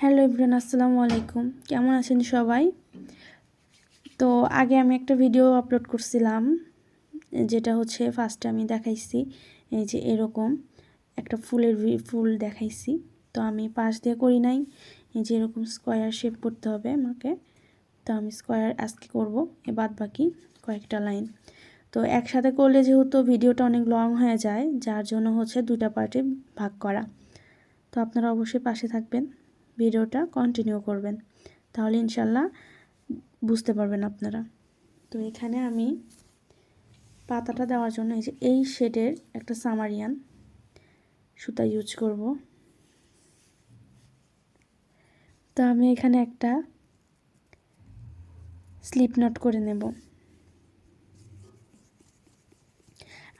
Hello Ibran আসসালামু আলাইকুম। কেমন আছেন সবাই? তো আগে আমি একটা ভিডিও আপলোড করছিলাম, যেটা হচ্ছে ফার্স্টে আমি দেখাইছি, এই যে এরকম একটা ফুলের ফুল দেখাইছি। তো আমি পাশ দিয়ে করি নাই, এই যে এরকম স্কোয়ার শেপ করতে হবে আমাকে। তো আমি স্কোয়ার আজকে করব, এ বাদ বাকি কয়েকটা লাইন তো একসাথে করলে যেহেতু ভিডিওটা অনেক লং হয়ে যায়, যার জন্য হচ্ছে দুটা পার্টে ভাগ করা। তো আপনারা অবশ্যই পাশে থাকবেন। ভিডিওটা কন্টিনিউ করবেন। তাহলে ইনশাল্লাহ বুঝতে পারবেন আপনারা। তো এখানে আমি পাতাটা দেওয়ার জন্য এই যে এই শেডের একটা সামারিয়ান সুতা ইউজ করব। তো আমি এখানে একটা স্লিপ নট করে নেব।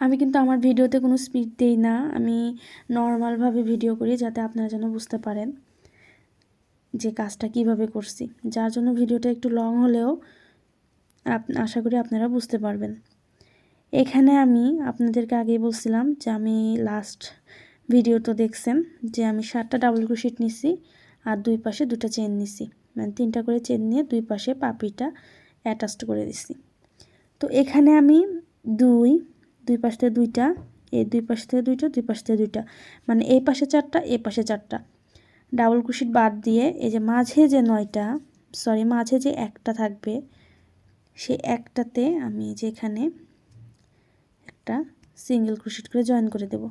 আমি কিন্তু আমার ভিডিওতে কোনো স্পিড দিই না। আমি নর্মালভাবে ভিডিও করি যাতে আপনারা যেন বুঝতে পারেন। যে কাজটা কীভাবে করছি। যার জন্য ভিডিওটা একটু লং হলেও আশা করি আপনারা বুঝতে পারবেন। এখানে আমি আপনাদেরকে আগেই বলছিলাম যে আমি লাস্ট ভিডিও তো দেখছেন যে আমি সাতটা ডাবল ক্রোশিট নিছি আর দুই পাশে দুটা চেন নিছি। মানে তিনটা করে চেন নিয়ে দুই পাশে পাপিটা অ্যাটাচড করে দিছি। তো এখানে আমি দুই দুই পাশ থেকে দুইটা, এই দুই পাশ থেকে দুইটা, দুই পাশ থেকে দুইটা মানে এই পাশে চারটা এই পাশে চারটা ডাবল কুশিট বাদ দিয়ে এই যে মাঝে যে নয়টা সরি মাঝে যে একটা থাকবে, সে একটাতে আমি যেখানে একটা সিঙ্গেল ক্রোশিট করে জয়েন করে দেব।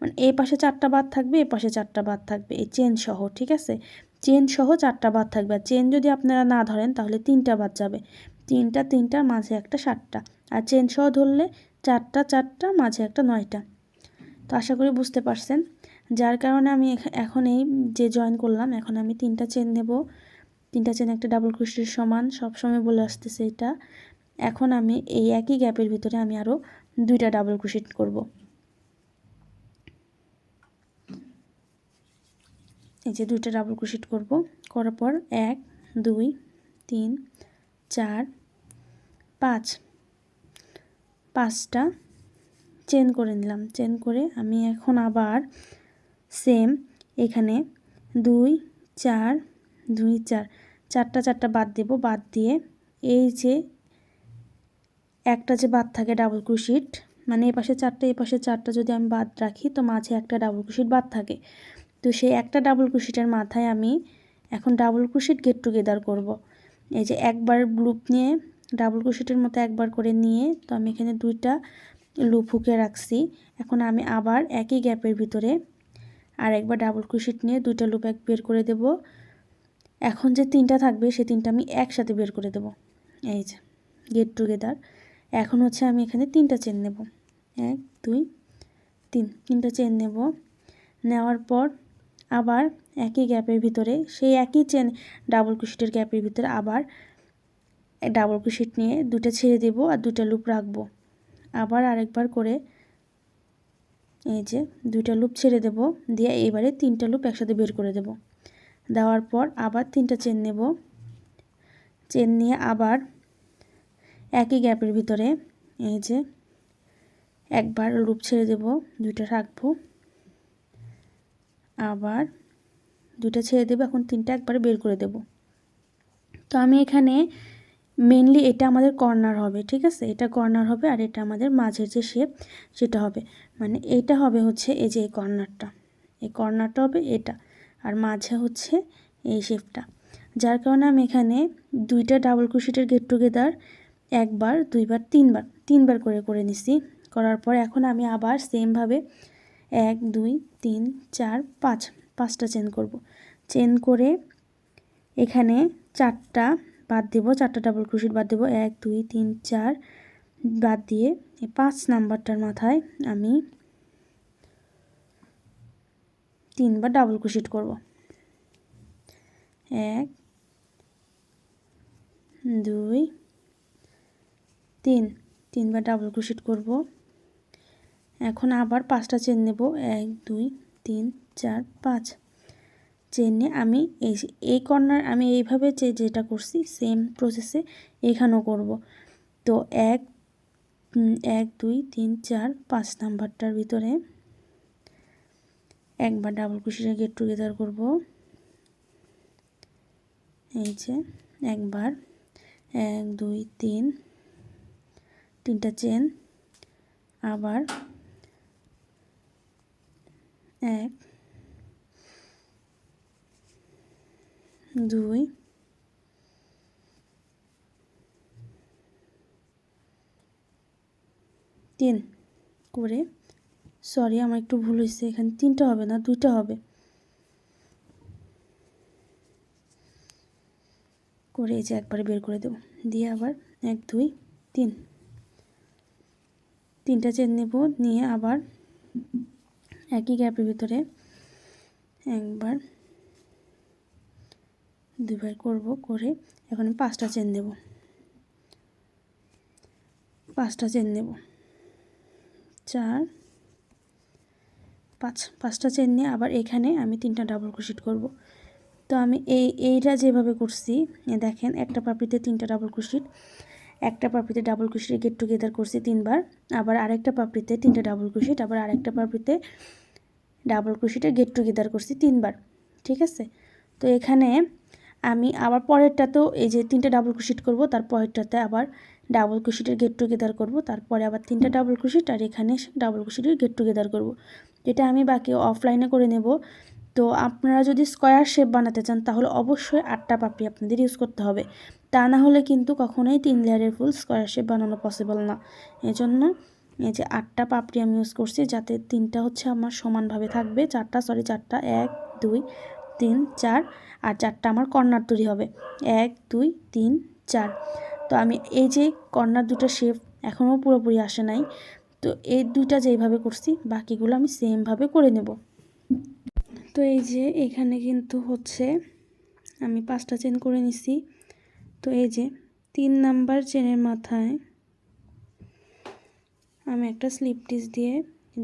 মানে এই পাশে চারটা বাদ থাকবে এই পাশে চারটা বাদ থাকবে, এই চেন সহ, ঠিক আছে? চেন সহ চারটা বাদ থাকবে, আর চেন যদি আপনারা না ধরেন তাহলে তিনটা বাদ যাবে। তিনটা, তিনটার মাঝে একটা সাতটা, আর চেন সহ ধরলে চারটা চারটা, মাঝে একটা নয়টা। তো আশা করি বুঝতে পারছেন? যার কারণে আমি এখন এই যে জয়েন করলাম, এখন আমি তিনটা চেন নেব। তিনটা চেন একটা ডাবল ক্রোশের সমান সব সময় বলে আসতেছে এটা। এখন আমি এই একই গ্যাপের ভিতরে আমি আরও দুইটা ডাবল ক্রোশেট করব। এই যে দুইটা ডাবল ক্রোশেট করব। করার পর এক, দুই, তিন, চার, পাঁচ। পাঁচটা চেন করে নিলাম। চেন করে আমি এখন আবার সেম এখানে দুই, চার দুই, চার। চারটা চারটা বাদ দেব, বাদ দিয়ে এই যে একটা যে বাদ থাকে ডাবল ক্রুশিট মানে এ পাশে চারটা, এ পাশে চারটা যদি আমি বাদ রাখি, তো মাঝে একটা ডাবল ক্রুশিট বাদ থাকে। তো সেই একটা ডাবল ক্রুশিটের মাথায় আমি এখন ডাবল ক্রুশিট গেট টুগেদার করব। এই যে একবার লুপ নিয়ে ডাবল ক্রুশিটের মতো একবার করে নিয়ে, তো আমি এখানে দুইটা লুপ হুকে রাখছি। এখন আমি আবার একই গ্যাপের ভিতরে আর একবার ডাবল ক্রুশিট নিয়ে দুইটা লুপ এক বের করে দেব। এখন যে তিনটা থাকবে, সে তিনটা আমি একসাথে বের করে দেব। এই যে গেট টুগেদার এখন হচ্ছে আমি এখানে তিনটা চেন নেব। এক, দুই, তিন, তিনটা চেন নেব। নেওয়ার পর আবার একই গ্যাপের ভিতরে, সেই একই চেন ডাবল ক্রুশিটের গ্যাপের ভিতরে আবার ডাবল ক্রুশিট নিয়ে দুটা ছেড়ে দেব আর দুটা লুপ রাখব। আবার আরেকবার করে এই যে দুইটা লুপ ছেড়ে দেব, দিয়ে এবারে তিনটা লুপ একসাথে বের করে দেব। দেওয়ার পর আবার তিনটা চেন নেব। চেন নিয়ে আবার একই গ্যাপের ভিতরে এই যে একবার লুপ ছেড়ে দেব, দুইটা রাখব। আবার দুইটা ছেড়ে দেবো, এখন তিনটা একবারে বের করে দেব। তো আমি এখানে মেনলি এটা আমাদের কর্নার হবে, ঠিক আছে? এটা কর্নার হবে আর এটা আমাদের মাঝের যে শেপ সেটা হবে। মানে এটা হবে হচ্ছে এই যে এই কর্নারটা এই কর্নারটা হবে এটা আর মাঝে হচ্ছে এই শেপটা যার কারণে আমি এখানে দুইটা ডাবল ক্রোশেটের গেট টুগেদার একবার, দুইবার, তিনবার তিনবার করে করে নিছি। করার পর এখন আমি আবার সেমভাবে এক, দুই, তিন, চার, পাঁচ, পাঁচটা চেন করব। চেন করে এখানে চারটা বাদ দেবো, চারটা ডাবল ক্রোশেট বাদ দেবো। এক, দুই, তিন, চার বাদ দিয়ে এই পাঁচ নাম্বারটার মাথায় আমি তিনবার ডাবল ক্রোশেট করব। এক, দুই, তিন, তিনবার ডাবল ক্রোশেট করব। এখন আবার পাঁচটা চেন নেব। এক, দুই, তিন, চার, পাঁচ। চেন আমি এই এই কর্নার আমি এইভাবে যে, যেটা করছি সেম প্রসেসে এখানেও করব। তো এক এক, দুই, তিন, চার, পাঁচ নাম্বারটার ভিতরে একবার ডাবল কুশিরে গেট টুগেদার করব। এই যে, একবার, এক, দুই, তিন, তিনটা চেন আবার এক দুই। তিন। করে সরি আমার একটু ভুল হয়েছে এখানে। তিনটা হবে না, দুইটা হবে। করে এই যে একবারে বের করে দেবো। দিয়ে আবার এক, দুই, তিন। তিনটা চেন নেব, নিয়ে আবার একই গ্যাপের ভিতরে একবার দুবার করব, করে এখন পাঁচটা চেন দেব। পাঁচটা চেন নেব। চার, পাঁচ, পাঁচটা চেন নিয়ে আবার এখানে আমি তিনটা ডাবল ক্রোশেট করব। তো আমি এই, এইটা যেভাবে করছি দেখেন, একটা পাপড়িতে তিনটা ডাবল ক্রোশেট একটা পাপড়িতে ডাবল ক্রোশেট গেট টুগেদার করছি তিনবার, আবার আরেকটা পাপড়িতে তিনটা ডাবল ক্রোশেট আবার আরেকটা পাপড়িতে ডাবল ক্রোশেটের গেট টুগেদার করছি তিনবার, ঠিক আছে? তো এখানে আমি আবার পরেরটাতেও এই যে তিনটা ডাবল ক্রোশেট করব, তার পরেরটাতে আবার ডাবল ক্রোশেটের গেট টুগেদার করব, তারপরে আবার তিনটা ডাবল ক্রোশেট আর এখানে ডাবল ক্রোশেটের গেট টুগেদার করব। এটা আমি বাকি অফলাইনে করে নেব। তো আপনারা যদি স্কোয়ার শেপ বানাতে চান, তাহলে অবশ্যই আটটা পাপড়ি আপনাদের ইউজ করতে হবে। তা না হলে কিন্তু কখনোই তিন লেয়ারের ফুল স্কোয়ার শেপ বানানো পসিবল না। এজন্য এই যে আটটা পাপড়ি আমি ইউজ করছি, যাতে তিনটা হচ্ছে আমার সমানভাবে থাকবে। চারটা সরি চারটা, এক, দুই তিন, চার আর চারটা আমার কর্নার তৈরি হবে। এক, দুই, তিন, চার। তো আমি এই যে কর্নার দুটো শেপ এখনও পুরোপুরি আসে নাই, তো এই দুইটা যেইভাবে করছি, বাকিগুলো আমি সেমভাবে করে নেব। তো এই যে এখানে কিন্তু হচ্ছে আমি পাঁচটা চেন করে নিছি। তো এই যে তিন নাম্বার চেনের মাথায় আমি একটা স্লিপ টিস দিয়ে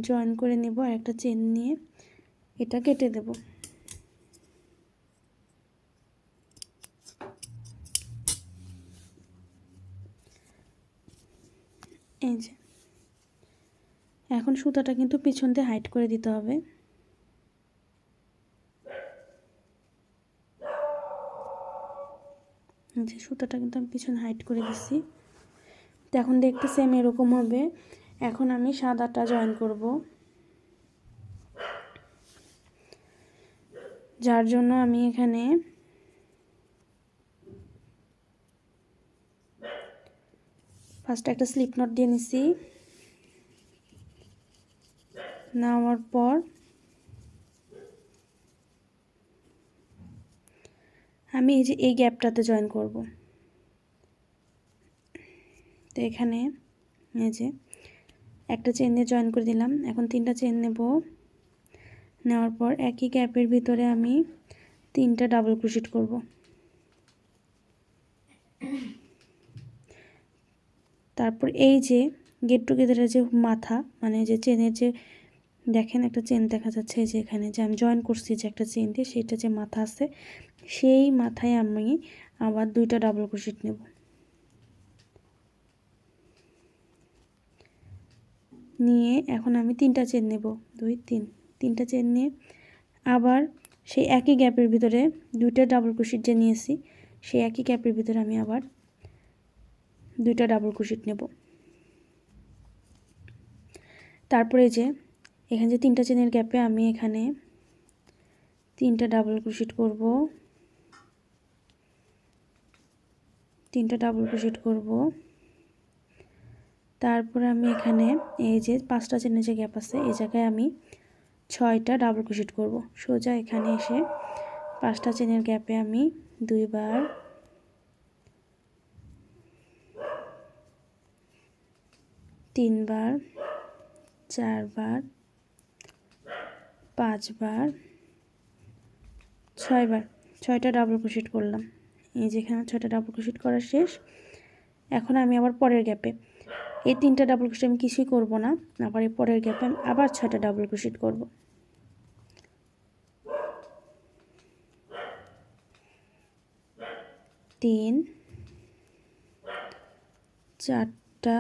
জয়েন করে নেব আর একটা চেন নিয়ে এটা কেটে দেব। এই যে। এখন সুতাটা কিন্তু পিছন দিয়ে হাইট করে দিতে হবে। যে সুতাটা কিন্তু আমি পিছনে হাইট করে দিচ্ছি তো এখন দেখতে সেম এরকম হবে। এখন আমি সাদাটা জয়েন করব। যার জন্য আমি এখানে ফার্স্ট একটা স্লিপ নট দিয়ে নিছি। নেওয়ার পর আমি এই যে এই গ্যাপটাতে জয়েন করব। তো এখানে এই যে একটা চেন দিয়ে জয়েন করে দিলাম। এখন তিনটা চেন নেব। নেওয়ার পর একই গ্যাপের ভিতরে আমি তিনটা ডাবল ক্রোশেট করব। তারপর এই যে গেট টুগেদারের যে মাথা মানে যে চেনের যে, দেখেন একটা চেন দেখা যাচ্ছে যে এখানে, যে আমি জয়েন করছি যে একটা চেন দিয়ে সেটা যে মাথা আছে, সেই মাথায় আমি আবার দুইটা ডাবল ক্রোশেট নেব। নিয়ে এখন আমি তিনটা চেন নেব। দুই, তিন, তিনটা চেন নিয়ে আবার সেই একই গ্যাপের ভিতরে দুইটা ডাবল ক্রোশেট যে নিয়েছি, সেই একই গ্যাপের ভিতরে আমি আবার দুইটা ডাবল ক্রোশেট নেব। তারপরে যে, এখানে যে তিনটা চেনের গ্যাপে আমি এখানে তিনটা ডাবল ক্রোশেট করব। তিনটা ডাবল ক্রোশেট করব। তারপরে আমি এখানে এই যে পাঁচটা চেনের যে গ্যাপ আছে, এই জায়গায় আমি ছয়টা ডাবল ক্রোশেট করব। সোজা এখানে এসে পাঁচটা চেনের গ্যাপে আমি দুইবার তিনবার, চারবার, পাঁচবার, ছয়বার, ছয়টা ডাবল ক্রোশেট করলাম। এই যেখানে ছয়টা ডাবল ক্রোশেট করা শেষ। এখন আমি আবার পরের গ্যাপে এই তিনটা ডাবল ক্রোশেট আমি কিছুই করব না। আবার এই পরের গ্যাপে আমি আবার ছয়টা ডাবল ক্রোশেট করব। তিন, চারটা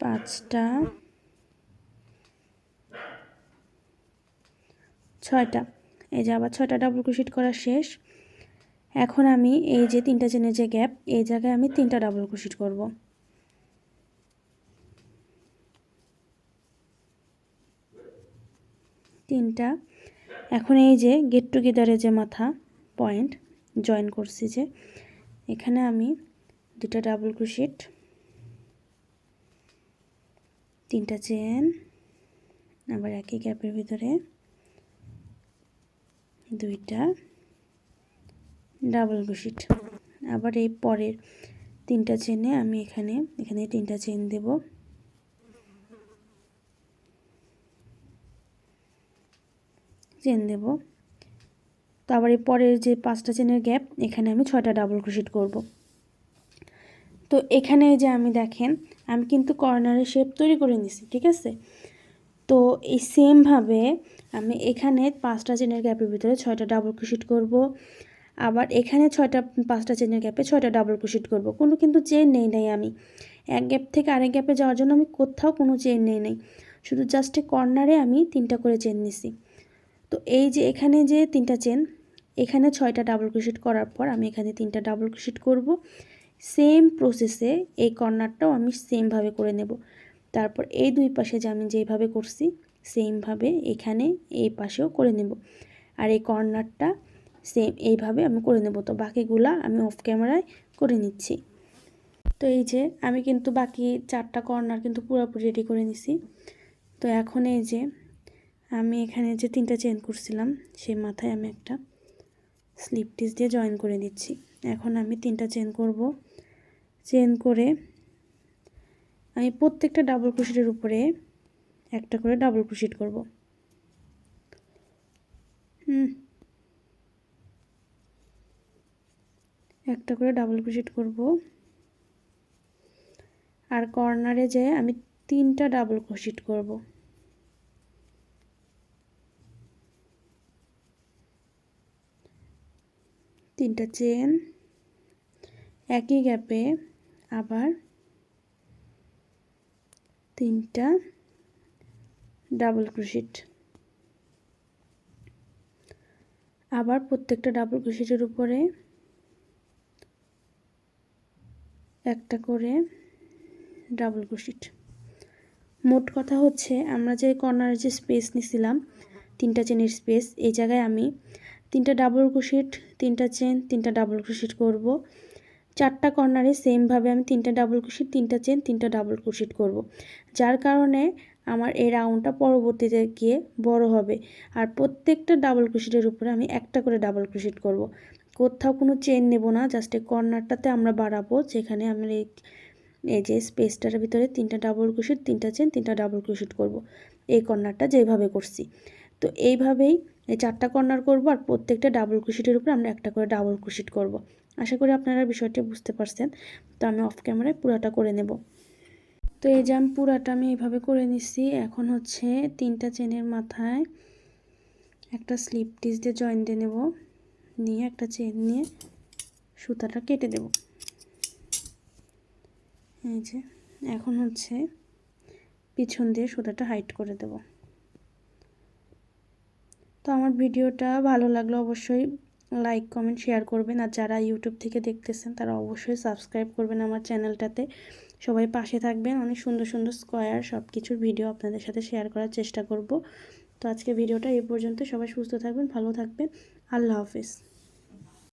পাঁচটা। ছয়টা। এই যে আবার ছয়টা ডাবল ক্রোশেট করা শেষ। এখন আমি এই যে তিনটা চেনের যে গ্যাপ এই জায়গায় আমি তিনটা ডাবল ক্রোশেট করব। তিনটা। এখন এই যে গেট টুগেদারের যে মাথা পয়েন্ট জয়েন করছি যে, এখানে আমি দুটা ডাবল ক্রোশেট তিনটা চেন আবার একই গ্যাপের ভিতরে। দুইটা। ডাবল ক্রোশেট আবার এই পরের তিনটা চেনে আমি এখানে এখানে তিনটা চেন দেব। চেন দেব। তো আবার এই পরের যে পাঁচটা চেনের গ্যাপ, এখানে আমি ছয়টা ডাবল ক্রোশেট করব। তো এখানে যে আমি দেখেন, আমি কিন্তু কর্নারের শেপ তৈরি করে নিছি, ঠিক আছে? তো এই সেমভাবে আমি এখানে পাঁচটা চেনের গ্যাপের ভিতরে ছয়টা ডাবল ক্রোশেট করব, আবার এখানে ছয়টা, পাঁচটা চেনের গ্যাপে ছয়টা ডাবল ক্রোশেট করব। কোনো কিন্তু চেন নেই নাই আমি। এক গ্যাপ থেকে আরেক গ্যাপে যাওয়ার জন্য আমি কোথাও কোনো চেন নেই নাই। শুধু জাস্ট কর্নারে আমি তিনটা করে চেন নিছি। তো এই যে এখানে যে তিনটা চেন এখানে ছয়টা ডাবল ক্রোশেট করার পর আমি এখানে তিনটা ডাবল ক্রোশেট করব। সেম প্রসেসে এই কর্নারটাও আমি সেমভাবে করে নেব। তারপর এই দুই পাশে যে আমি যেইভাবে করছি সেমভাবে এখানে এই পাশেও করে নেব। আর এই কর্নারটা সেম এইভাবে আমি করে নেব। তো বাকিগুলা আমি অফ ক্যামেরায় করে নিচ্ছি। তো এই যে আমি কিন্তু বাকি চারটা কর্নার কিন্তু পুরোপুরি রেডি করে নিছি। তো এখন এই যে আমি এখানে যে তিনটা চেন করছিলাম, সেই মাথায় আমি একটা স্লিপ টিস দিয়ে জয়েন করে দিচ্ছি এখন আমি তিনটা চেন করব। চেন করে আমি প্রত্যেকটা ডাবল ক্রোশেটের উপরে একটা করে ডাবল ক্রোশেট করব। একটা করে ডাবল ক্রোশেট করব। আর কর্নারে যে আমি তিনটা ডাবল ক্রোশেট করব। তিনটা চেন একই গ্যাপে আবার তিনটা ডাবল ক্রোশেট আবার প্রত্যেকটা ডাবল ক্রোশেটের উপরে একটা করে ডাবল ক্রোশেট মোট কথা হচ্ছে, আমরা যে কর্নার যে স্পেস নিছিলাম, তিনটা চেনের স্পেস এই জায়গায় আমি তিনটা ডাবল ক্রোশেট তিনটা চেন তিনটা ডাবল ক্রোশেট করব। চারটা কর্নারে সেমভাবে আমি তিনটা ডাবল ক্রোশেট তিনটা চেন তিনটা ডাবল ক্রোশেট করব। যার কারণে আমার এই রাউন্ডটা পরবর্তীতে গিয়ে বড় হবে। আর প্রত্যেকটা ডাবল ক্রোশেটের উপরে আমি একটা করে ডাবল ক্রোশেট করব। কোথাও কোনো চেন নেব না জাস্ট এই কর্নারটাতে আমরা বাড়াবো, যেখানে আমি এই এই যে স্পেসটার ভিতরে তিনটা ডাবল ক্রোশেট তিনটা চেন তিনটা ডাবল ক্রোশেট করব। এই কর্নারটা যেভাবে করছি। তো এইভাবেই এই চারটা কর্নার করব আর প্রত্যেকটা ডাবল ক্রোশেটের উপরে আমরা একটা করে ডাবল ক্রোশেট করব। আশা করি আপনারা বিষয়টি বুঝতে পারছেন। তো আমি অফ ক্যামেরায় পুরাটা করে নেব। তো এই যে আমি পুরাটা আমি এইভাবে করে নিচ্ছি এখন হচ্ছে তিনটা চেনের মাথায় একটা স্লিপ টিস দিয়ে জয়েন দিয়ে নেব। নিয়ে একটা চেন নিয়ে সুতাটা কেটে দেব। এই যে, এখন হচ্ছে পিছন দিয়ে সুতাটা হাইট করে দেব। তো আমার ভিডিওটা ভালো লাগল অবশ্যই লাইক কমেন্ট শেয়ার করবেন। আর যারা ইউটিউব থেকে দেখতেছেন, তারা অবশ্যই সাবস্ক্রাইব করবেন আমার চ্যানেলটাতে সবাই পাশে থাকবেন। অনেক সুন্দর সুন্দর স্কোয়ার সব কিছুর ভিডিও আপনাদের সাথে শেয়ার করার চেষ্টা করব। তো আজকে ভিডিওটা এই পর্যন্ত। সবাই সুস্থ থাকবেন, ভালো থাকবেন। আল্লাহ হাফিজ।